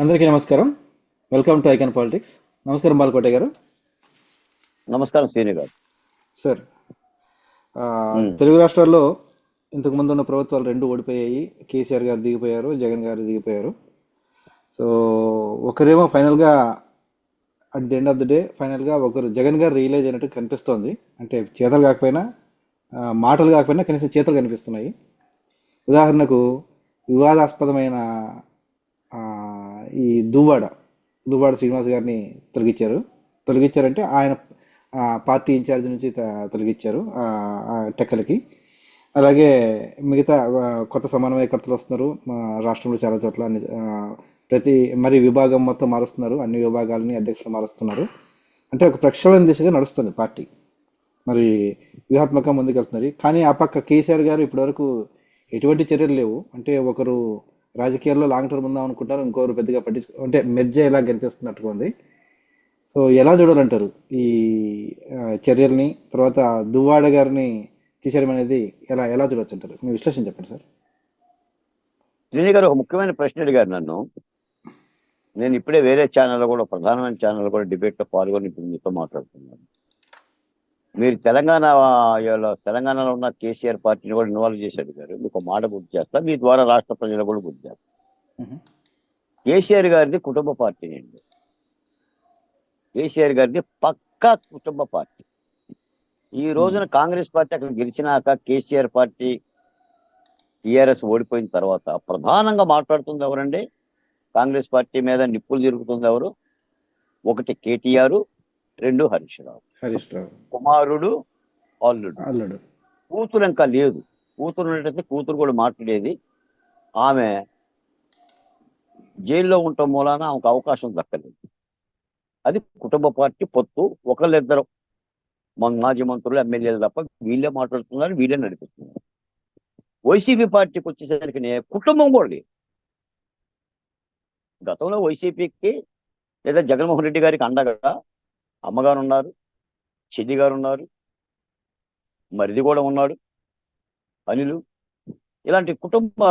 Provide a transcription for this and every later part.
అందరికీ నమస్కారం. Welcome to icon politics నమస్కారం బాలకోట గారు. నమస్కారం శ్రీని గారు. సార్ మ్మ్. తెలుగు రాష్ట్రాల్లో ఇంతకు ముందు ఉన్న ప్రభుత్వాలు రెండు ఓడిపోయాయి. కేసీఆర్ గారు దిగిపోయారు జగన్ గారు దిగిపోయారు. సో ఒకరేమో ఫైనల్గా at the end of the day ఫైనల్గా ఒకరు జగన్ గారు రియలైజ్ అయినట్టు కనిపిస్తోంది. అంటే చేతలు కాకపోయినా మాటలు కాకపోయినా కనీసం చేతలు కనిపిస్తున్నాయి. ఉదాహరణకు వివాదాస్పదమైన ఈ దువ్వాడ దువ్వాడ శ్రీనివాస్ గారిని తొలగించారు. తొలగించారంటే ఆయన పార్టీ ఇన్ఛార్జ్ నుంచి త- తొలగించారు టెక్కలకి. అలాగే మిగతా కొత్త సమన్వయకర్తలు వస్తున్నారు. మా రాష్ట్రంలో చాలా చోట్ల అన్ని, ప్రతి మరి విభాగం మొత్తం మారుస్తున్నారు. అన్ని విభాగాలని అధ్యక్షులు మారుస్తున్నారు. అంటే ఒక ప్రక్షాళన దిశగా నడుస్తుంది పార్టీ. మరి వ్యూహాత్మకంగా ముందుకెళ్తున్నారు. కానీ ఆ పక్క కేసీఆర్ గారు ఇప్పటివరకు ఎటువంటి చర్యలు లేవు. అంటే ఒకరు రాజకీయాల్లో లాంగ్ టర్మ్ ఉందాం అనుకుంటారు ఇంకోరు పెద్దగా పట్టించు అంటే మెర్జ్ ఎలా కనిపిస్తున్నట్టుగా ఉంది. సో ఎలా చూడాలంటారు ఈ చర్యల్ని? తర్వాత దువ్వాడ గారిని తీసేయడం అనేది ఎలా ఎలా చూడొచ్చు అంటారు మీ విశ్లేషణ చెప్పండి సార్. శ్రీని గారు ఒక ముఖ్యమైన ప్రశ్న అడిగారు నన్ను. నేను ఇప్పుడే వేరే ఛానల్లో కూడా ప్రధానమైన ఛానల్ కూడా డిబేట్లో పాల్గొని ఇప్పుడు మీతో మాట్లాడుతున్నాను. మీరు తెలంగాణ తెలంగాణలో ఉన్న కేసీఆర్ పార్టీని కూడా ఇన్వాల్వ్ చేసి అడిగారు మీకు ఒక మాట గుర్తు చేస్తా. మీ ద్వారా రాష్ట్ర ప్రజలు కూడా గుర్తు చేస్తా. కేసీఆర్ గారిది కుటుంబ పార్టీ అండి. కేసీఆర్ గారిది పక్కా కుటుంబ పార్టీ. ఈ రోజున కాంగ్రెస్ పార్టీ అక్కడ గెలిచినాక కేసీఆర్ పార్టీ టిఆర్ఎస్ ఓడిపోయిన తర్వాత ప్రధానంగా మాట్లాడుతుంది ఎవరండి? కాంగ్రెస్ పార్టీ మీద నిప్పులు తిరుగుతుంది ఎవరు? ఒకటి కేటీఆర్ రెండు హరీష్ రావు హరీష్ రావు కుమారుడు అల్లుడు. అల్లుడు. కూతురు ఇంకా లేదు. కూతురు ఉన్నట్టయితే కూతురు కూడా మాట్లాడేది. ఆమె జైల్లో ఉండటం మూలాన ఆమెకు అవకాశం దక్కలేదు. అది కుటుంబ పార్టీ పొత్తు. ఒకళ్ళిద్దరు మాజీ మంత్రులు ఎమ్మెల్యేలు తప్ప వీళ్ళే మాట్లాడుతున్నారు వీళ్ళే నడిపిస్తున్నారు. వైసీపీ పార్టీకి వచ్చేసరికి కుటుంబం కూడా లేదు. గతంలో వైసీపీకి లేదా జగన్మోహన్ రెడ్డి గారికి అండగా అమ్మగారు ఉన్నారు చెల్లి గారు ఉన్నారు మరిది కూడా ఉన్నాడు అనిలు ఇలాంటి కుటుంబ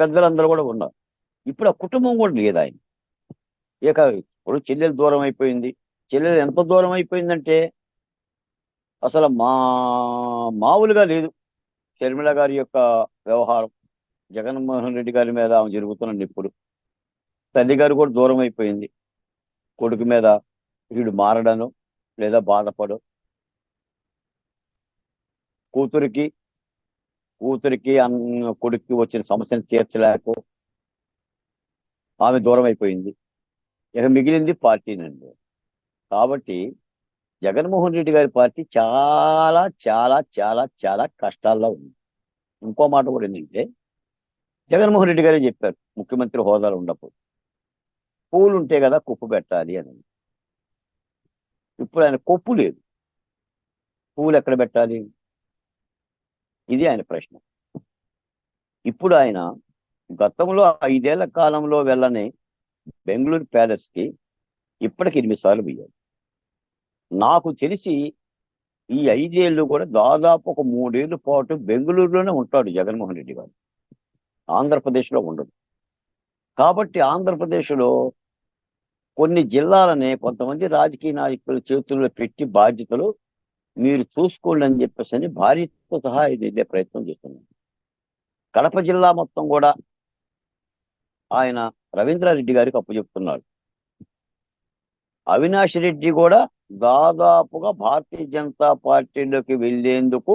పెద్దలందరూ కూడా ఉన్నారు. ఇప్పుడు ఆ కుటుంబం కూడా లేదు ఆయన. ఇక ఇప్పుడు చెల్లెలు దూరం అయిపోయింది. చెల్లెలు ఎంత దూరం అయిపోయిందంటే అసలు మా మామూలుగా లేదు. షర్మిల గారి యొక్క వ్యవహారం జగన్మోహన్ రెడ్డి గారి మీద ఆమె జరుగుతున్న నిప్పుడు తల్లి గారు కూడా దూరం అయిపోయింది. కొడుకు మీద వీడు మారడను లేదా బాధపడు. కూతురికి కూతురికి అన్న కొడుక్కి వచ్చిన సమస్యను తీర్చలేక. ఆమె దూరం అయిపోయింది ఇక మిగిలింది పార్టీనండి కాబట్టి జగన్మోహన్ రెడ్డి గారి పార్టీ చాలా చాలా చాలా చాలా కష్టాల్లో ఉంది. ఇంకో మాట కూడా ఏంటంటే జగన్మోహన్ రెడ్డి గారే చెప్పారు ముఖ్యమంత్రి హోదాలు ఉన్నప్పుడు. పూలు ఉంటే కదా కుప్పు పెట్టాలి అని. ఇప్పుడు ఆయన కొప్పు లేదు. పువ్వులు ఎక్కడ పెట్టాలి? ఇది ఆయన ప్రశ్న. ఇప్పుడు ఆయన గతంలో ఐదేళ్ళ కాలంలో వెళ్ళని బెంగళూరు ప్యాలెస్కి ఇప్పటికి ఎనిమిది సార్లు పోయాడు. నాకు తెలిసి ఈ ఐదేళ్ళు కూడా దాదాపు ఒక మూడేళ్ళ పాటు బెంగళూరులోనే ఉంటాడు జగన్మోహన్ రెడ్డి గారు. ఆంధ్రప్రదేశ్లో ఉండదు కాబట్టి ఆంధ్రప్రదేశ్లో కొన్ని జిల్లాలని కొంతమంది రాజకీయ నాయకుల చేతుల్లో పెట్టి బాధ్యతలు మీరు చూసుకోండి అని చెప్పేసి అని భార్యతో సహా ఇది వెళ్ళే ప్రయత్నం చేస్తున్నాను కడప జిల్లా మొత్తం కూడా ఆయన రవీంద్రారెడ్డి గారికి అప్పచెప్తున్నాడు అవినాష్ రెడ్డి కూడా దాదాపుగా భారతీయ జనతా పార్టీలోకి వెళ్ళేందుకు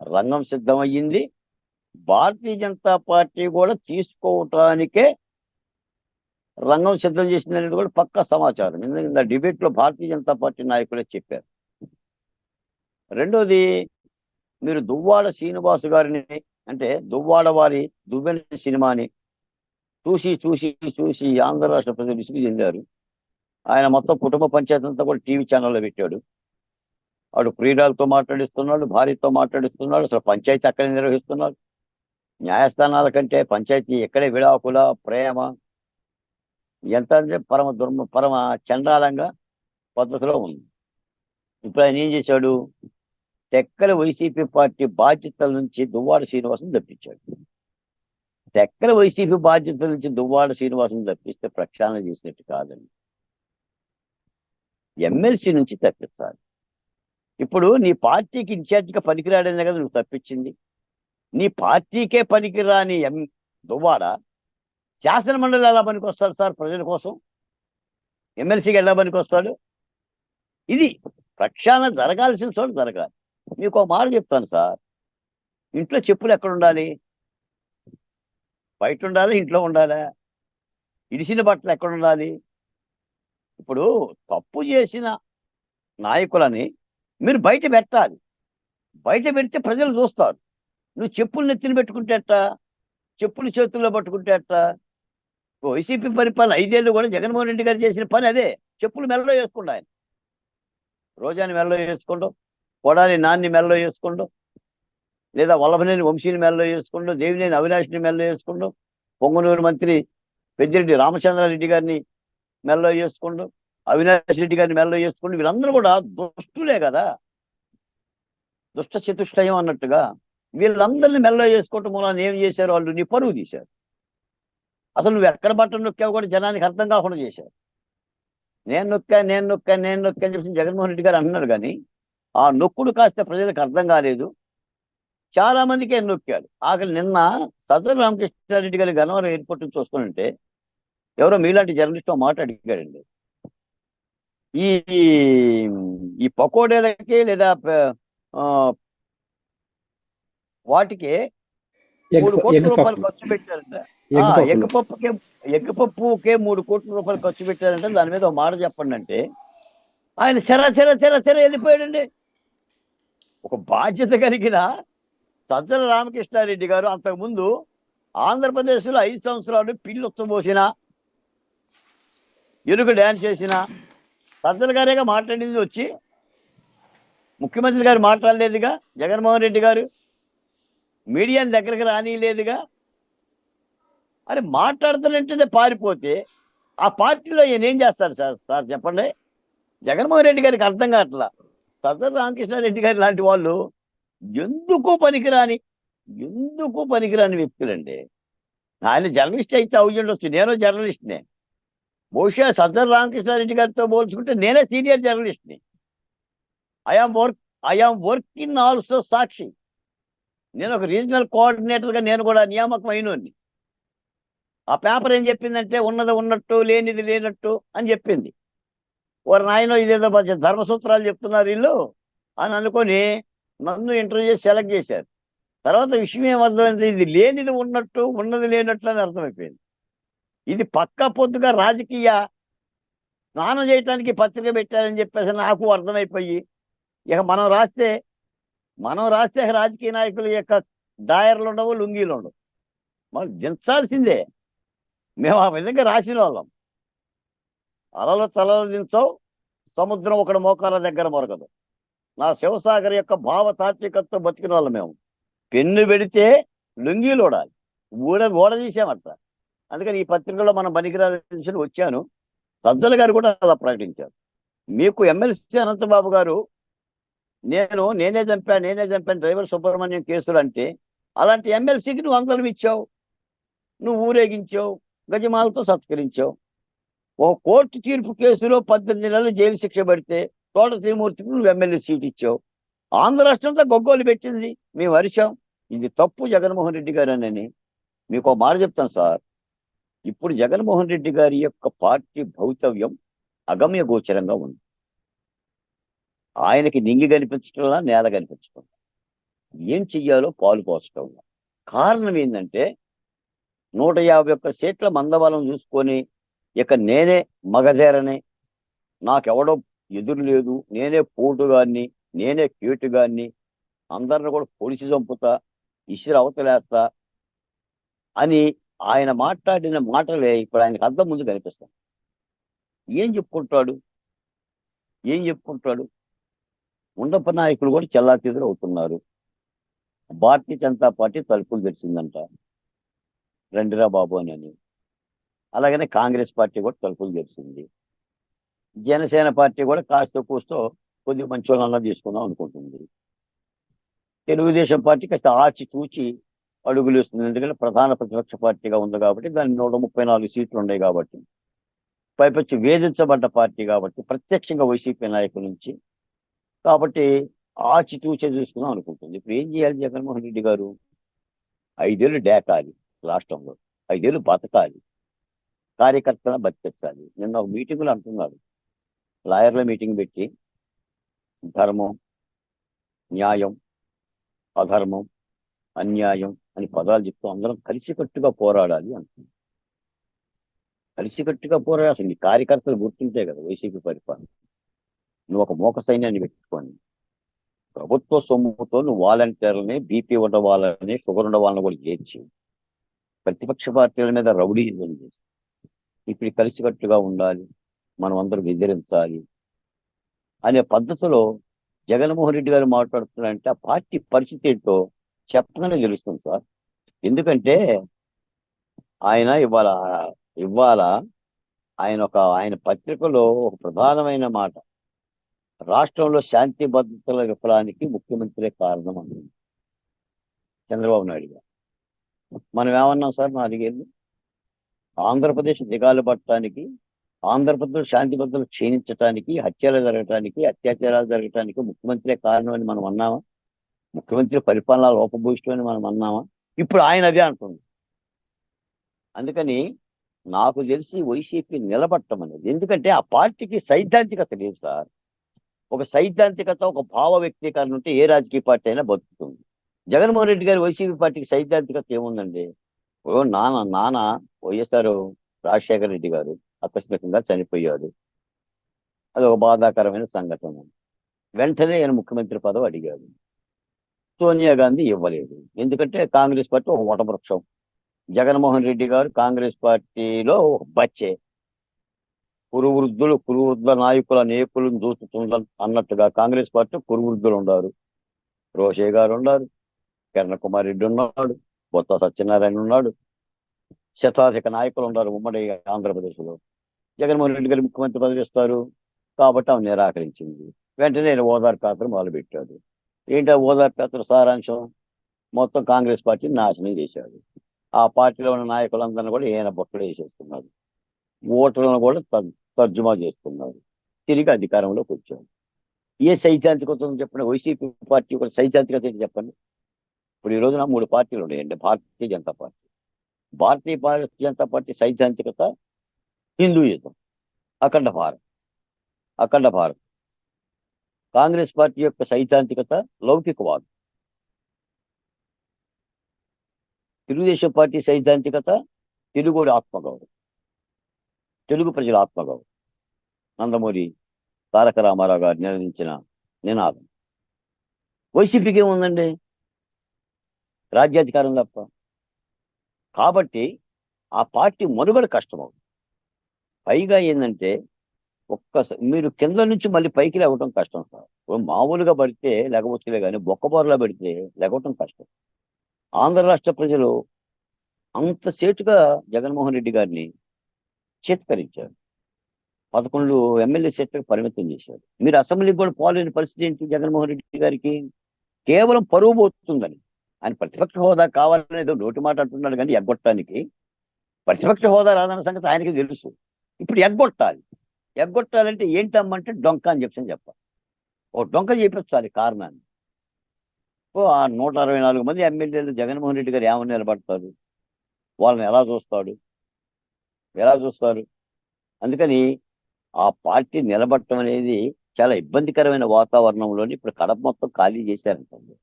రంగం సిద్ధమయ్యింది. భారతీయ జనతా పార్టీ కూడా తీసుకోవటానికే రంగం సిద్ధం చేసిందనేది కూడా పక్క సమాచారం. ఎందుకంటే డిబేట్లో భారతీయ జనతా పార్టీ నాయకులే చెప్పారు. రెండోది మీరు దువ్వాడ శ్రీనివాసు గారిని అంటే దువ్వాడ వారి దువ్వెన సినిమాని చూసి చూసి చూసి ఆంధ్ర రాష్ట్ర ప్రజలు విసుగు చెందారు. ఆయన మొత్తం కుటుంబ పంచాయతీ అంతా కూడా టీవీ ఛానల్లో పెట్టాడు. వాడు క్రీడలతో మాట్లాడిస్తున్నాడు భార్యతో మాట్లాడిస్తున్నాడు అసలు పంచాయతీ అక్కడే నిర్వహిస్తున్నాడు. న్యాయస్థానాల కంటే పంచాయతీ ఎక్కడే విడాకుల ప్రేమ ఎంత అంటే పరమ దుర్మ పరమ చండాలంగా పద్ధతిలో ఉంది. ఇప్పుడు ఆయన ఏం చేశాడు? తెక్కల వైసీపీ పార్టీ బాధ్యతల నుంచి దువ్వాడ శ్రీనివాసం తప్పించాడు టెక్కల వైసీపీ బాధ్యతల నుంచి దువ్వాడ శ్రీనివాసం తప్పిస్తే ప్రక్షాళన చేసినట్టు కాదండి. ఎమ్మెల్సీ నుంచి తప్పించాలి. ఇప్పుడు నీ పార్టీకి ఇన్ఛార్జిగా పనికిరాడనే కదా నువ్వు తప్పించింది. నీ పార్టీకే పనికిరాని ఎం దువ్వాడ శాసనమండలి ఎలా పనికొస్తాడు సార్ ప్రజల కోసం? ఎమ్మెల్సీకి ఎలా పనికొస్తాడు? ఇది ప్రక్షాళన జరగాల్సిన చోట జరగాలి. మీకు ఒక మాట చెప్తాను సార్. ఇంట్లో చెప్పులు ఎక్కడ ఉండాలి? బయట ఉండాలి? ఇంట్లో ఉండాలా? ఇడిసిన బట్టలు ఎక్కడ ఉండాలి? ఇప్పుడు తప్పు చేసిన నాయకులని మీరు బయట పెట్టాలి. బయట పెడితే ప్రజలు చూస్తారు. నువ్వు చెప్పులు నెత్తిన పెట్టుకుంటే ఎట్టా చెప్పులు చేతుల్లో పట్టుకుంటే ఎట్టా వైసీపీ పరిపాలన ఐదేళ్ళు కూడా జగన్మోహన్ రెడ్డి గారు చేసిన పని అదే. చెప్పులు మెల్లో వేసుకుండా ఆయన. రోజాని మెల్లో వేసుకోండు కొడాలి నాన్ని మెల్లో వేసుకోండు లేదా వల్లభనేని వంశీని మెల్లో వేసుకోండు దేవినేని అవినాష్ని మెల్లో వేసుకోండు పొంగనూరు మంత్రి పెద్దిరెడ్డి రామచంద్రారెడ్డి గారిని మెల్లో చేసుకుంటూ అవినాష్ రెడ్డి గారిని మెల్లో చేసుకుంటూ వీళ్ళందరూ కూడా దుష్టులే కదా. దుష్ట చతుష్టయం అన్నట్టుగా వీళ్ళందరినీ మెల్లో చేసుకోవటం మూలాన్ని ఏం చేశారు వాళ్ళు? నీ పరువు తీశారు. అసలు నువ్వు ఎక్కడ బట్టలు నొక్కావు కూడా జనానికి అర్థం కాకుండా చేశారు నేను నొక్కా నేను నొక్కా నేను నొక్కా అని చెప్పి జగన్మోహన్ రెడ్డి గారు అన్నారు కానీ ఆ నొక్కుడు కాస్త ప్రజలకు అర్థం కాలేదు. చాలా మందికి ఆయన నొక్కాడు. ఆఖరి నిన్న సదర్ రామకృష్ణారెడ్డి గారి గన్నవరం ఎయిర్పోర్ట్ నుంచి చూసుకుంటే ఎవరో మీలాంటి జర్నలిస్ట్ మాట అడిగాడండి. ఈ ఈ పకోడీలకి లేదా వాటికి మూడు కోట్ల రూపాయలు ఖర్చు పెట్టారంట. ఎగ్ ఆ, పఫ్లు ఎగ్ పప్పుకే ఎగ్ పప్పుకే మూడు కోట్ల రూపాయలు ఖర్చు పెట్టారంటే దాని మీద ఒక మాట చెప్పండి అంటే ఆయన చెర చెర చెర చెర వెళ్ళిపోయాడండి. ఒక బాధ్యత కలిగిన సజ్జల రామకృష్ణారెడ్డి గారు అంతకుముందు ఆంధ్రప్రదేశ్లో ఐదు సంవత్సరాలు పిల్లి ఉచ్చబోసిన ఎలుగు డ్యాన్స్ చేసిన సజ్జల గారేగా మాట్లాడింది వచ్చి ముఖ్యమంత్రి గారు మాట్లాడలేదుగా జగన్మోహన్ రెడ్డి గారు మీడియాని దగ్గరికి రానిలేదుగా అరే మాట్లాడుతున్నట్టే పారిపోతే ఆ పార్టీలో ఈయన ఏం చేస్తారు సార్? సార్ చెప్పండి. జగన్మోహన్ రెడ్డి గారికి అర్థం కావట్లా? సదర్ రామకృష్ణారెడ్డి గారి లాంటి వాళ్ళు ఎందుకు పనికిరాని ఎందుకు పనికిరాని వ్యక్తులండి? ఆయన జర్నలిస్ట్ అయితే అవి ఉండొచ్చు నేను జర్నలిస్ట్నే. బహుశా సదర్ రామకృష్ణారెడ్డి గారితో పోల్చుకుంటే నేనే senior జర్నలిస్ట్ని. I'm work I'm work in also Sakshi. నేను ఒక రీజనల్ కోఆర్డినేటర్గా నేను కూడా నియామకం అయినోని ఆ పేపర్ ఏం చెప్పిందంటే ఉన్నది ఉన్నట్టు లేనిది లేనట్టు అని చెప్పింది. వారు నాయన ఇదేదో కొంచెం ధర్మసూత్రాలు చెప్తున్నారు వీళ్ళు అని అనుకొని నన్ను ఇంటర్వ్యూ చేసి సెలెక్ట్ చేశారు. తర్వాత విషయం ఏమర్థమైంది? ఇది లేనిది ఉన్నట్టు ఉన్నది లేనట్టు అని అర్థమైపోయింది. ఇది పక్క పొద్దుగా రాజకీయ స్నానం చేయటానికి పత్రిక పెట్టారని చెప్పేసి నాకు అర్థమైపోయి ఇక మనం రాస్తే మనం రాస్తే రాజకీయ నాయకుల యొక్క దాయర్లు ఉండవు లుంగీలు ఉండవు. మనం దించాల్సిందే. మేము ఆ విధంగా రాసిన వాళ్ళం. అలలు తలలు దించవు సముద్రం ఒకటి మోకాల దగ్గర మొరగదు. నా శివసాగర్ యొక్క భావ తాత్వికతతో బతికిన వాళ్ళం మేము. పెన్ను పెడితే లుంగీలు ఓడాలి. ఊడ ఓడ అందుకని ఈ పత్రికలో మనం పనికిరాలని వచ్చాను. సజ్జల గారు కూడా అలా ప్రకటించారు. మీకు ఎమ్మెల్సీ అనంతబాబు గారు నేను నేనే చంపా నేనే చంపాను డ్రైవర్ సుబ్రహ్మణ్యం కేసులు అంటే అలాంటి ఎమ్మెల్సీకి నువ్వు అందరం ఇచ్చావు. నువ్వు ఊరేగించావు. గజమాలతో సత్కరించాం ఓ కోర్టు తీర్పు కేసులో పద్దెనిమిది నెలలు జైలు శిక్ష పడితే తోట శ్రీమూర్తికి నువ్వు ఎమ్మెల్యే సీట్ ఇచ్చావు. ఆంధ్ర రాష్ట్రంతో గొగ్గోలు పెట్టింది. మేము అరిచాం. ఇది తప్పు జగన్మోహన్ రెడ్డి గారు అని మీకు ఒక మాట చెప్తాను సార్. ఇప్పుడు జగన్మోహన్ రెడ్డి గారి యొక్క పార్టీ భవితవ్యం అగమ్య గోచరంగా ఉంది. ఆయనకి నింగి కనిపించడంలా నేల కనిపించడం ఏం చెయ్యాలో పాలు పోచడం కారణం ఏంటంటే నూట యాభై ఒక్క సీట్ల మందబలం చూసుకొని ఇక నేనే మగధేరని. నాకెవడో ఎదురు లేదు. నేనే పోటుగాన్ని నేనే కీటుగాన్ని అందరిని కూడా పొడిచి చంపుతా ఇసిరి అవతలేస్తా అని ఆయన మాట్లాడిన మాటలే ఇప్పుడు ఆయనకు అర్థం ముందు కనిపిస్తాయి. ఏం చెప్పుకుంటాడు? ఏం చెప్పుకుంటాడు? ఉండప్ప నాయకులు కూడా చెల్లాచెదురు అవుతున్నారు భారతీయ జనతా పార్టీ తలుపులు తెరిచిందంట. రండిరా బాబు అని అని. అలాగనే కాంగ్రెస్ పార్టీ కూడా తలుపులు తెరిచింది. జనసేన పార్టీ కూడా కాస్త కూస్తో కొద్దిగా మంచి వాళ్ళన్నా తీసుకుందాం అనుకుంటుంది. తెలుగుదేశం పార్టీ కాస్త ఆచి తూచి అడుగులు ఇస్తుంది ఎందుకంటే ప్రధాన ప్రతిపక్ష పార్టీగా ఉంది కాబట్టి దాని నూట ముప్పై నాలుగు సీట్లు ఉన్నాయి కాబట్టి. పైపచ్చి వేధించబడ్డ పార్టీ కాబట్టి ప్రత్యక్షంగా వైసీపీ నాయకుల నుంచి కాబట్టి ఆచితూచే చూసుకుందాం అనుకుంటుంది. ఇప్పుడు ఏం చేయాలి జగన్మోహన్ రెడ్డి గారు? ఐదేళ్ళు డేకాలి. రాష్ట్రంలో. ఐదేళ్ళు బతకాలి. కార్యకర్తలను బతికించాలి నిన్న ఒక మీటింగ్లో అంటున్నారు లాయర్ల మీటింగ్ పెట్టి ధర్మం న్యాయం అధర్మం అన్యాయం అని పదాలు చెప్తూ అందరం కలిసికట్టుగా పోరాడాలి అంటున్నారు కలిసికట్టుగా పోరాడాలి అసలు నీ కార్యకర్తలు గుర్తుంటే కదా వైసీపీ పరిపాలన. నువ్వు ఒక మోక సైన్యాన్ని పెట్టుకోండి. ప్రభుత్వ సొమ్ముతో నువ్వు వాలంటీర్లని బీపీ ఉన్న వాళ్ళని షుగర్ ఉన్న వాళ్ళని కూడా చేర్చి ప్రతిపక్ష పార్టీల మీద రౌడీజం చేసి ఇప్పుడు కలిసికట్టుగా ఉండాలి మనం అందరం ఎదిరించాలి అనే పద్ధతిలో జగన్మోహన్ రెడ్డి గారు మాట్లాడుతున్నారంటే ఆ పార్టీ పరిస్థితి ఏంటో చెప్పగానే తెలుస్తుంది సార్. ఎందుకంటే ఆయన ఇవాళ ఇవాళ ఆయన ఒక ఆయన పత్రికలో ఒక ప్రధానమైన మాట రాష్ట్రంలో శాంతి భద్రతల విఫలానికి ముఖ్యమంత్రి కారణం అన్నారు చంద్రబాబు నాయుడు గారు. మనం ఏమన్నాం సార్ నాలుగేళ్ళు ఆంధ్రప్రదేశ్ దిగాలు పట్టడానికి ఆంధ్రప్రదేశ్ శాంతి భద్రతలు క్షీణించడానికి హత్యలు జరగటానికి అత్యాచారాలు జరగటానికి ముఖ్యమంత్రి కారణం అని మనం అన్నామా? ముఖ్యమంత్రి పరిపాలన లోపభూయిష్టం అని మనం అన్నామా? ఇప్పుడు ఆయన అదే అంటుంది. అందుకని నాకు తెలిసి వైసీపీ నిలబట్టమనేది. ఎందుకంటే ఆ పార్టీకి సైద్ధాంతికత లేదు సార్. ఒక సైద్ధాంతికత ఒక భావ వ్యక్తీకరణ ఉంటే ఏ రాజకీయ పార్టీ అయినా బతుకుతుంది. జగన్మోహన్ రెడ్డి గారి వైసీపీ పార్టీకి సైద్ధాంతికత ఏముందండి? ఓ నాన్న నాన్న వైఎస్ఆర్ రాజశేఖర రెడ్డి గారు ఆకస్మికంగా చనిపోయాడు అది ఒక బాధాకరమైన సంఘటన. వెంటనే ఆయన ముఖ్యమంత్రి పదవి అడిగాడు సోనియా గాంధీ ఇవ్వలేదు. ఎందుకంటే కాంగ్రెస్ పార్టీ ఒక వటవృక్షం. జగన్మోహన్ రెడ్డి గారు కాంగ్రెస్ పార్టీలో ఒక బచ్చే. కురువృద్ధులు కురువృద్ధ నాయకుల నేకులను దూచుతుండ అన్నట్టుగా కాంగ్రెస్ పార్టీ కురువృద్ధులు ఉన్నారు రోషే గారు ఉన్నారు కిరణ్ కుమార్ రెడ్డి ఉన్నాడు బొత్స సత్యనారాయణ ఉన్నాడు శతాధిక నాయకులు ఉన్నారు ఉమ్మడి ఆంధ్రప్రదేశ్లో. జగన్మోహన్ రెడ్డి గారు ముఖ్యమంత్రి పదవి ఇస్తారు కాబట్టి ఆమె నిరాకరించింది. వెంటనే నేను ఓదార్ యాత్ర మొదలుపెట్టాడు. ఏంటి ఆ ఓదార్పు సారాంశం? మొత్తం కాంగ్రెస్ పార్టీని నాశనం చేశాడు. ఆ పార్టీలో ఉన్న నాయకులందరినీ కూడా ఈయన బొక్కలు వేసేస్తున్నారు ఓటర్లను కూడా తర్జుమా చేస్తున్నారు తిరిగి అధికారంలోకి వచ్చాడు. ఏ సైద్ధాంతికత చెప్పండి? వైసీపీ పార్టీ కూడా సైద్ధాంతికత ఏంటి చెప్పండి? ఇప్పుడు ఈ రోజున మూడు పార్టీలు ఉన్నాయండి భారతీయ జనతా పార్టీ. భారతీయ భారతీయ జనతా పార్టీ సైద్ధాంతికత హిందూయిజం అఖండ భారత్ అఖండ భారత్. కాంగ్రెస్ పార్టీ యొక్క సైద్ధాంతికత లౌకికవాదం. తెలుగుదేశం పార్టీ సైద్ధాంతికత తెలుగుడి ఆత్మగౌరవం. తెలుగు ప్రజల ఆత్మగౌరవం. నందమూరి తారక రామారావు గారు నిర్ణయించిన నినాదం. వైసీపీకి ఏముందండి? రాజ్యాధికారం తప్ప కాబట్టి ఆ పార్టీ మనుగడ కష్టమవుతుంది. పైగా ఏంటంటే ఒక్కసారి మీరు కింద నుంచి మళ్ళీ పైకి లేవటం కష్టం సార్. మామూలుగా పడితే లేకపోతే కానీ బొక్కబోరలో పెడితే లేకపోవటం కష్టం. ఆంధ్ర రాష్ట్ర ప్రజలు అంతసేటుగా జగన్మోహన్ రెడ్డి గారిని చేత్కరించారు. పదకొండు ఎమ్మెల్యే సీట్లకు పరిమితం చేశారు. మీరు అసెంబ్లీకి కూడా పోలేని పరిస్థితి ఏంటి జగన్మోహన్ రెడ్డి గారికి? కేవలం పరువు పోతుందని. ఆయన ప్రతిపక్ష హోదా కావాలనేది నోటి మాట అంటున్నాడు కానీ ఎగ్గొట్టడానికి. ప్రతిపక్ష హోదా రాదన్న సంగతి ఆయనకి తెలుసు. ఇప్పుడు ఎగ్గొట్టాలి. ఎగ్గొట్టాలంటే ఏంటమ్మంటే డొంక అని చెప్పని చెప్పాలి. ఓ డొంక చేపించాలి కారణాన్ని. ఓ ఆ నూట అరవై నాలుగు మంది ఎమ్మెల్యేలు జగన్మోహన్ రెడ్డి గారు ఏమని నిలబడతారు? వాళ్ళని ఎలా చూస్తాడు ఎలా చూస్తారు? అందుకని ఆ పార్టీ నిలబడటం అనేది చాలా ఇబ్బందికరమైన వాతావరణంలోని ఇప్పుడు కడప మొత్తం ఖాళీ చేశారంటండి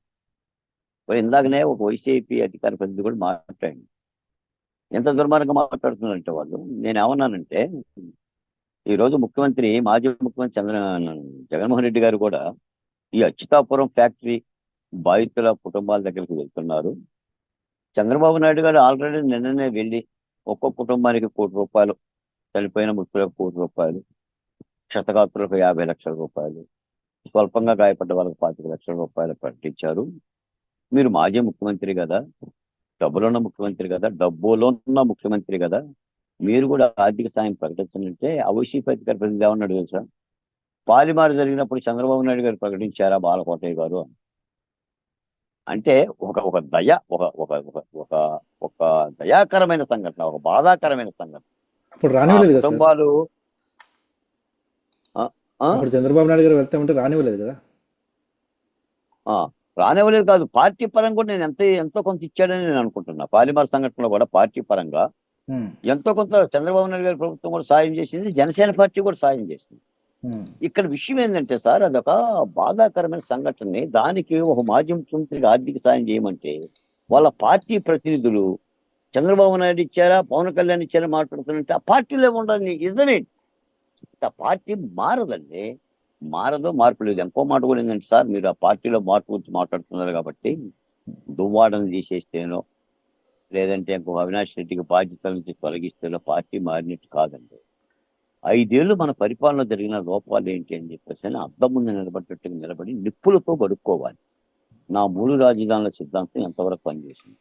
ఇందాకనే ఒక వైసీపీ అధికార ప్రతినిధి కూడా మాట్లాడింది ఎంత దుర్మార్గంగా మాట్లాడుతున్నారంటే వాళ్ళు నేను ఏమన్నానంటే ఈ రోజు ముఖ్యమంత్రి మాజీ ముఖ్యమంత్రి చంద్ర జగన్మోహన్ రెడ్డి గారు కూడా ఈ అచ్యుతాపురం ఫ్యాక్టరీ బాధితుల కుటుంబాల దగ్గరికి వెళ్తున్నారు. చంద్రబాబు నాయుడు గారు ఆల్రెడీ నిన్ననే వెళ్ళి ఒక్కొక్క కుటుంబానికి కోటి రూపాయలు చనిపోయిన మృతులకు కోటి రూపాయలు క్షతగాత్రులకు యాభై లక్షల రూపాయలు స్వల్పంగా గాయపడ్డ వాళ్ళకి పాతిక లక్షల రూపాయలు ప్రకటించారు మీరు మాజీ ముఖ్యమంత్రి కదా డబ్బులున్న ముఖ్యమంత్రి కదా డబ్బులో ఉన్న ముఖ్యమంత్రి కదా మీరు కూడా ఆర్థిక సాయం ప్రకటించాలంటే అవైసీపీ అధికార ప్రతినిధి ఏమన్నాడు తెలుసా? పాలిమారు జరిగినప్పుడు చంద్రబాబు నాయుడు గారు ప్రకటించారా బాలకోటయ్య గారు. అంటే ఒక ఒక దయ ఒక ఒక ఒక దయాకరమైన సంఘటన ఒక బాధాకరమైన సంఘటన. కుటుంబాలు చంద్రబాబు నాయుడు గారు వెళ్తామంటే రానివ్వలేదు కదా? రానివ్వలేదు కాదు. పార్టీ పరంగా కూడా నేను ఎంత ఎంతో కొంత ఇచ్చాడని నేను అనుకుంటున్నా. పాలిమర్ సంఘటనలో కూడా పార్టీ పరంగా ఎంతో కొంత చంద్రబాబు నాయుడు గారి ప్రభుత్వం కూడా సాయం చేసింది. జనసేన పార్టీ కూడా సాయం చేసింది. ఇక్కడ విషయం ఏంటంటే సార్ అదొక బాధాకరమైన సంఘటనని దానికి ఒక మాజీ ముఖ్యమంత్రికి ఆర్థిక సాయం చేయమంటే వాళ్ళ పార్టీ ప్రతినిధులు చంద్రబాబు నాయుడు ఇచ్చారా పవన్ కళ్యాణ్ ఇచ్చారా మాట్లాడుతున్నట్టే ఆ పార్టీలో ఉండాలి ఇదమేంటి ఆ పార్టీ మారదండి. మారదు మార్పు లేదు. ఇంకో మాట కూడా ఏంటంటే సార్ మీరు ఆ పార్టీలో మార్పు గురించి మాట్లాడుతున్నారు కాబట్టి దువ్వాడను తీసేస్తేనో లేదంటే ఇంకో అవినాష్ రెడ్డికి బాధ్యతల నుంచి తొలగిస్తేనో పార్టీ మారినట్టు కాదండి. ఐదేళ్ళు మన పరిపాలన జరిగిన లోపాలు ఏంటి అని చెప్పేసి అని అద్దం ముందు నిలబడ్డట్టుగా నిలబడి నిప్పులతో గడుక్కోవాలి. నా మూడు రాజధానుల సిద్ధాంతం ఎంతవరకు పనిచేసింది?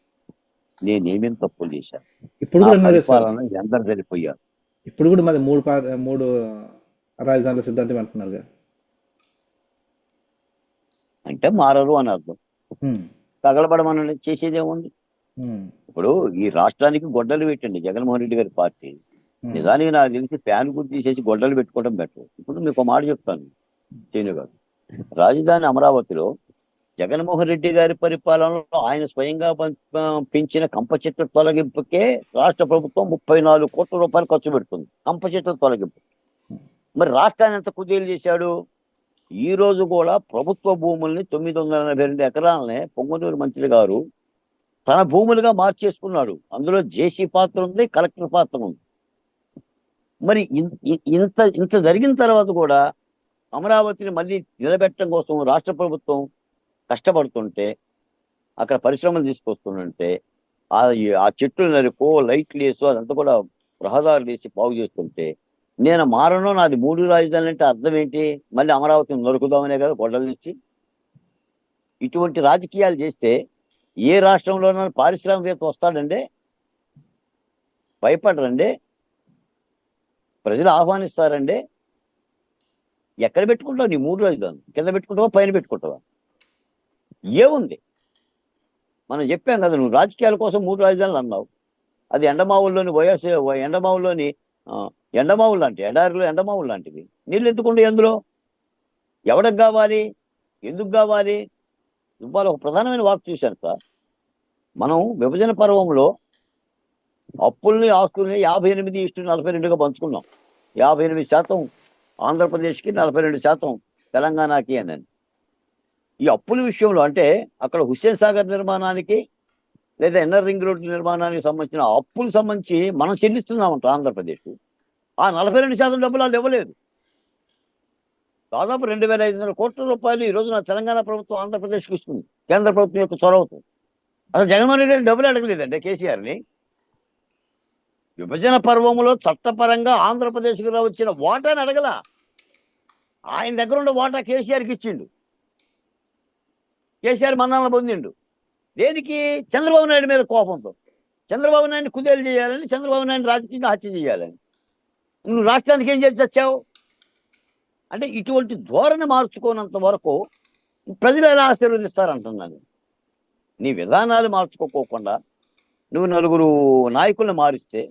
నేనేమేం తప్పులు చేశాను? ఇప్పుడు పరిపాలన ఎందరు వెళ్ళిపోయారు ఇప్పుడు కూడా మాది మూడు మూడు రాజధానుల సిద్ధాంతం అంటున్నారు అంటే మారరు అని అర్థం. తగలబడమని చేసేదేముంది? ఉమ్, ఇప్పుడు ఈ రాష్ట్రానికి గొడ్డలు పెట్టండి జగన్మోహన్ రెడ్డి గారి పార్టీ. నిజానికి నాకు తెలిసి ఫ్యాన్ గుర్తు తీసేసి గొడ్డలు పెట్టుకోవడం బెటర్. ఇప్పుడు మీకు మాట చెప్తాను చేను గారు. రాజధాని అమరావతిలో జగన్మోహన్ రెడ్డి గారి పరిపాలనలో ఆయన స్వయంగా పెంచిన కంప చెట్ల తొలగింపుకే రాష్ట్ర ప్రభుత్వం ముప్పై నాలుగు కోట్ల రూపాయలు ఖర్చు పెడుతుంది. కంప చెట్ల తొలగింపు. మరి రాష్ట్రాన్ని ఎంత కుదేలు చేశాడు? ఈ రోజు కూడా ప్రభుత్వ భూముల్ని తొమ్మిది వందల ఎనభై రెండు ఎకరాలని పొంగనూరు మంత్రి గారు తన భూములుగా మార్చేసుకున్నాడు. అందులో జేసీ పాత్ర ఉంది కలెక్టర్ పాత్ర ఉంది. మరి ఇన్- ఇంత ఇంత జరిగిన తర్వాత కూడా అమరావతిని మళ్ళీ నిలబెట్టడం కోసం రాష్ట్ర ప్రభుత్వం కష్టపడుతుంటే అక్కడ పరిశ్రమలు తీసుకొస్తుంటే ఆ ఆ చెట్లు నరుకో లైట్లు వేసు అదంతా కూడా రహదారులు వేసి బాగు చేస్తుంటే నేను మారను నాది మూడు రాజధానులు అంటే అర్థం ఏంటి? మళ్ళీ అమరావతిని నొరుకుదామనే కదా గొడవల తెచ్చి ఇటువంటి రాజకీయాలు చేస్తే ఏ రాష్ట్రంలోనైనా పారిశ్రామికవేత్త వస్తాడండి? భయపడరండి? ప్రజలు ఆహ్వానిస్తారండి? ఎక్కడ పెట్టుకుంటావు నీ మూడు రాజధానులు? కింద పెట్టుకుంటావా పైన పెట్టుకుంటావా? ఏముంది? మనం చెప్పాం కదా నువ్వు రాజకీయాల కోసం మూడు రాజధానులు అన్నావు. అది ఎండమావుల్లోని వైఎస్ ఎండమావుల్లోని ఎండమావులు లాంటి ఎడారిలో ఎండమావులు లాంటివి. నీళ్ళు ఎందుకుంటే ఎందులో ఎవడకు కావాలి? ఎందుకు కావాలి? ఇవాళ ఒక ప్రధానమైన వాక్ చూశాను సార్. మనం విభజన పర్వంలో అప్పుల్ని ఆస్తుల్ని యాభై ఎనిమిది ఇష్టు నలభై రెండుగా పంచుకున్నాం. యాభై ఎనిమిది శాతం ఆంధ్రప్రదేశ్కి నలభై రెండు శాతం తెలంగాణకి అని ఈ అప్పుల విషయంలో అంటే అక్కడ హుస్సేన్ సాగర్ నిర్మాణానికి లేదా ఎన్ఆర్ రింగ్ రోడ్డు నిర్మాణానికి సంబంధించిన అప్పులు సంబంధించి మనం చెల్లిస్తున్నామంట ఆంధ్రప్రదేశ్. ఆ నలభై రెండు శాతం డబ్బులు వాళ్ళు ఇవ్వలేదు. దాదాపు రెండు వేల ఐదు వందల కోట్ల రూపాయలు ఈ రోజున తెలంగాణ ప్రభుత్వం ఆంధ్రప్రదేశ్కి ఇస్తుంది. కేంద్ర ప్రభుత్వం యొక్క చొరవతో అసలు జగన్మోహన్ రెడ్డి గారు డబ్బులు అడగలేదండి కేసీఆర్ని. విభజన పర్వములో చట్టపరంగా ఆంధ్రప్రదేశ్కి వచ్చిన వాటాని అడగల. ఆయన దగ్గర ఉన్న వాటా కేసీఆర్కి ఇచ్చిండు. కేసీఆర్ మన్నాలను పొందిండు. దేనికి? చంద్రబాబు నాయుడు మీద కోపంతో. చంద్రబాబు నాయుడిని కుదేలు చేయాలని చంద్రబాబు నాయుడు రాజకీయంగా హత్య చేయాలని. నువ్వు రాష్ట్రానికి ఏం చేసి వచ్చావు? అంటే ఇటువంటి ధోరణి మార్చుకోనంత వరకు ప్రజలు ఎలా ఆశీర్వదిస్తారంటున్నాను నీ విధానాలు మార్చుకోకోకుండా నువ్వు నలుగురు నాయకులను మారిస్తే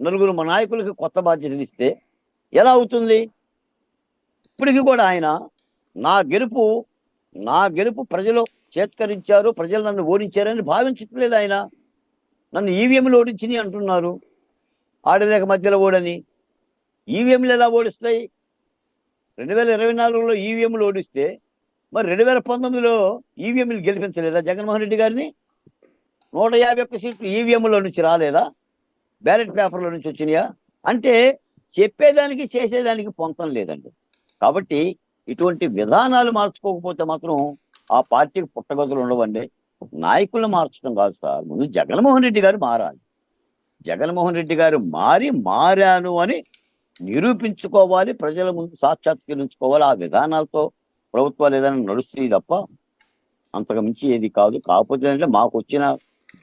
నలుగురు మా నాయకులకి కొత్త బాధ్యతలు ఇస్తే ఎలా అవుతుంది? ఇప్పటికీ కూడా ఆయన నా గెలుపు నా గెలుపు ప్రజలు చేత్కరించారు ప్రజలు నన్ను ఓడించారని భావించట్లేదు ఆయన. నన్ను ఈవీఎంలు ఓడించినాయి అంటున్నారు. ఆడలేక మధ్యలో ఓడని. ఈవీఎంలు ఎలా ఓడిస్తాయి? రెండు వేల ఇరవై నాలుగులో ఈవీఎంలు ఓడిస్తే మరి రెండు వేల పంతొమ్మిదిలో ఈవీఎంలు గెలిపించలేదా జగన్మోహన్ రెడ్డి గారిని? నూట యాభై ఒక్క సీట్లు ఈవీఎంలో నుంచి రాలేదా? బ్యాలెట్ పేపర్ల నుంచి వచ్చినాయా? అంటే చెప్పేదానికి చేసేదానికి పొంతం లేదండి. కాబట్టి ఇటువంటి విధానాలు మార్చుకోకపోతే మాత్రం ఆ పార్టీకి పుట్టగతులు ఉండవండి. నాయకులను మార్చడం కాదు సార్. ముందు జగన్మోహన్ రెడ్డి గారు మారాలి. జగన్మోహన్ రెడ్డి గారు మారి మారాను అని నిరూపించుకోవాలి ప్రజల ముందు సాక్షాత్కరించుకోవాలి. ఆ విధానాలతో ప్రభుత్వాలు ఏదైనా నడుస్తాయి తప్ప అంతకు మించి ఏది కాదు. కాకపోతే అంటే మాకు వచ్చిన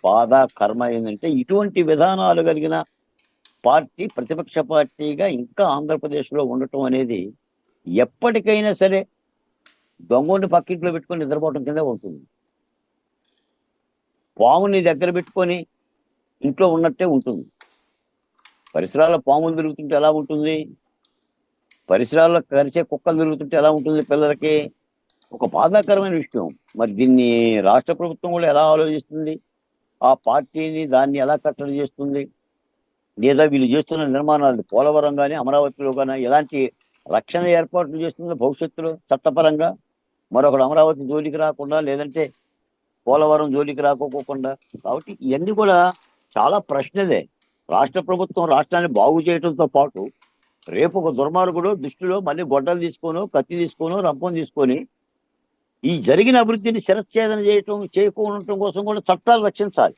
బాధ కర్మ ఏంటంటే ఇటువంటి విధానాలు కలిగిన పార్టీ ప్రతిపక్ష పార్టీగా ఇంకా ఆంధ్రప్రదేశ్లో ఉండటం అనేది ఎప్పటికైనా సరే దొంగని పక్కింట్లో పెట్టుకొని నిద్రపోవటం కింద ఉంటుంది పాముని దగ్గర పెట్టుకొని ఇంట్లో ఉన్నట్టే ఉంటుంది. పరిసరాల్లో పాములు తిరుగుతుంటే ఎలా ఉంటుంది? పరిసరాల్లో కరిచే కుక్కలు తిరుగుతుంటే ఎలా ఉంటుంది పిల్లలకి? ఒక బాధాకరమైన విషయం. మరి దీన్ని రాష్ట్ర ప్రభుత్వం కూడా ఎలా ఆలోచిస్తుంది? ఆ పార్టీని దాన్ని ఎలా కట్టడి చేస్తుంది? లేదా వీళ్ళు చేస్తున్న నిర్మాణాలు పోలవరం కానీ అమరావతిలో కానీ ఎలాంటి రక్షణ ఏర్పాట్లు చేస్తుందో భవిష్యత్తులో చట్టపరంగా మరొకడు అమరావతి జోలికి రాకుండా లేదంటే పోలవరం జోలికి రాకోకుండా కాబట్టి ఇవన్నీ కూడా చాలా ప్రశ్నలే. రాష్ట్ర ప్రభుత్వం రాష్ట్రాన్ని బాగు చేయడంతో పాటు రేపు ఒక దుర్మార్గుడు దృష్టిలో మళ్ళీ గొడ్డలు తీసుకోను కత్తి తీసుకోను రంపం తీసుకొని ఈ జరిగిన అభివృద్ధిని శిరచ్ఛేదన చేయటం చేయకుండా కోసం కూడా చట్టాలు రక్షించాలి.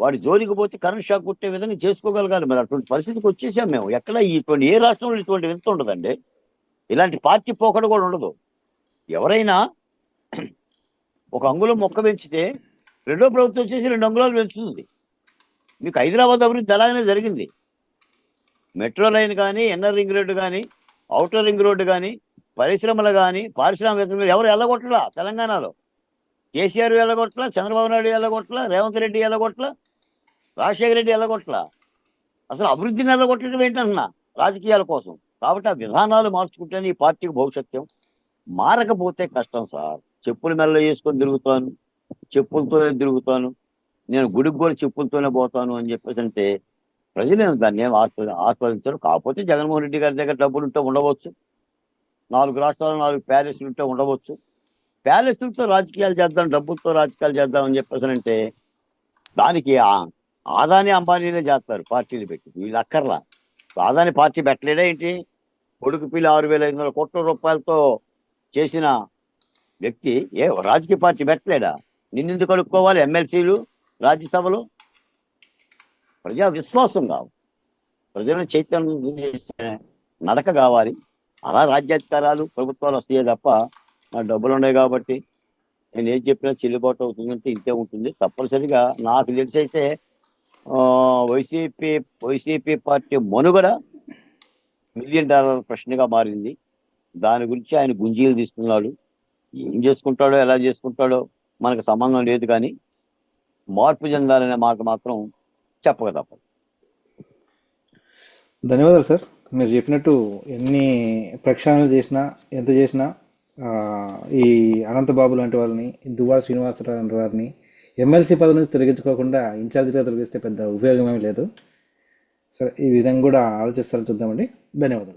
వాడి జోలికి పోతే కరెంట్ షాక్ కొట్టే విధంగా చేసుకోగలగాలి. మరి అటువంటి పరిస్థితికి వచ్చేసాం మేము. ఎక్కడ ఇటువంటి ఏ రాష్ట్రంలో ఇటువంటి వింత ఉండదండి. ఇలాంటి పార్టీ పోకడ కూడా ఉండదు. ఎవరైనా ఒక అంగుళం మొక్క పెంచితే రెండో ప్రభుత్వం వచ్చేసి రెండు అంగుళాలు పెంచుతుంది. మీకు హైదరాబాద్ అభివృద్ధి అలాగనే జరిగింది. మెట్రో లైన్ కానీ ఎన్ఆర్ రింగ్ రోడ్డు కానీ అవుటర్ రింగ్ రోడ్డు కానీ పరిశ్రమలు కానీ పారిశ్రామిక ఎవరు వెళ్ళగొట్టలా తెలంగాణలో? కేసీఆర్ వెళ్ళగొట్టలా చంద్రబాబు నాయుడు వెళ్ళగొట్టలా రేవంత్ రెడ్డి వెళ్ళగొట్టలా రాజశేఖర రెడ్డి వెళ్ళగొట్టలా? అసలు అభివృద్ధిని వెళ్ళగొట్టడం ఏంటంటున్నా రాజకీయాల కోసం? కాబట్టి ఆ విధానాలు మార్చుకుంటేనే ఈ పార్టీకి భవిష్యత్యం మారకపోతే కష్టం సార్. చెప్పులు మెల్ల వేసుకొని తిరుగుతాను. చెప్పులతోనే తిరుగుతాను. నేను గుడికి కూడా చెప్పులతోనే పోతాను అని చెప్పేసి అంటే ప్రజలు దాన్ని ఏం ఆస్వాద ఆస్వాదించరు. కాకపోతే జగన్మోహన్ రెడ్డి గారి దగ్గర డబ్బులు ఉంటే ఉండవచ్చు. నాలుగు రాష్ట్రాలు నాలుగు ప్యాలెస్లు ఉంటే ఉండవచ్చు. ప్యాలెస్లతో రాజకీయాలు చేద్దాం డబ్బులతో రాజకీయాలు చేద్దాం అని చెప్పేసి అంటే దానికి ఆదాని అంబానీలే చేస్తారు పార్టీలు పెట్టి. వీళ్ళు అక్కర్లా. ఆదాని పార్టీ పెట్టలేడా ఏంటి? కొడుకు పిల్లి ఆరు వేల ఐదు వందల కోట్ల రూపాయలతో చేసిన వ్యక్తి ఏ రాజకీయ పార్టీ పెట్టలేడా? నిన్నెందుకు అడుక్కోవాలి ఎమ్మెల్సీలు రాజ్యసభలో? ప్రజా విశ్వాసం కావు. ప్రజలను చైతన్యం చేసే నడక కావాలి. అలా రాజ్యాధికారాలు ప్రభుత్వాలు వస్తాయి తప్ప నా డబ్బులు ఉన్నాయి కాబట్టి నేను ఏం చెప్పినా చెల్లుబాటు అవుతుందంటే ఇంతే ఉంటుంది. తప్పనిసరిగా నాకు తెలిసి అయితే వైసీపీ వైసీపీ పార్టీ మనుగడ మిలియన్ డాలర్ ప్రశ్నగా మారింది. దాని గురించి ఆయన గుంజీలు తీసుకున్నాడు ఏం చేసుకుంటాడో ఎలా చేసుకుంటాడో మనకు సంబంధం లేదు కానీ మార్పు చెందాలనే మాట మాత్రం చెప్పక తప్పదు. ధన్యవాదాలు సార్. మీరు చెప్పినట్టు ఎన్ని ప్రక్షాళనలు చేసినా ఎంత చేసినా ఈ అనంతబాబు లాంటి వాళ్ళని దువ్వాడ శ్రీనివాసరావు లాంటి వారిని ఎమ్మెల్సీ పదవి నుంచి తొలగించుకోకుండా ఇన్ఛార్జిగా తొలగిస్తే పెద్ద ఉపయోగం ఏమీ లేదు. సరే ఈ విధంగా కూడా ఆలోచిస్తారని చూద్దామండి. ధన్యవాదాలు సార్.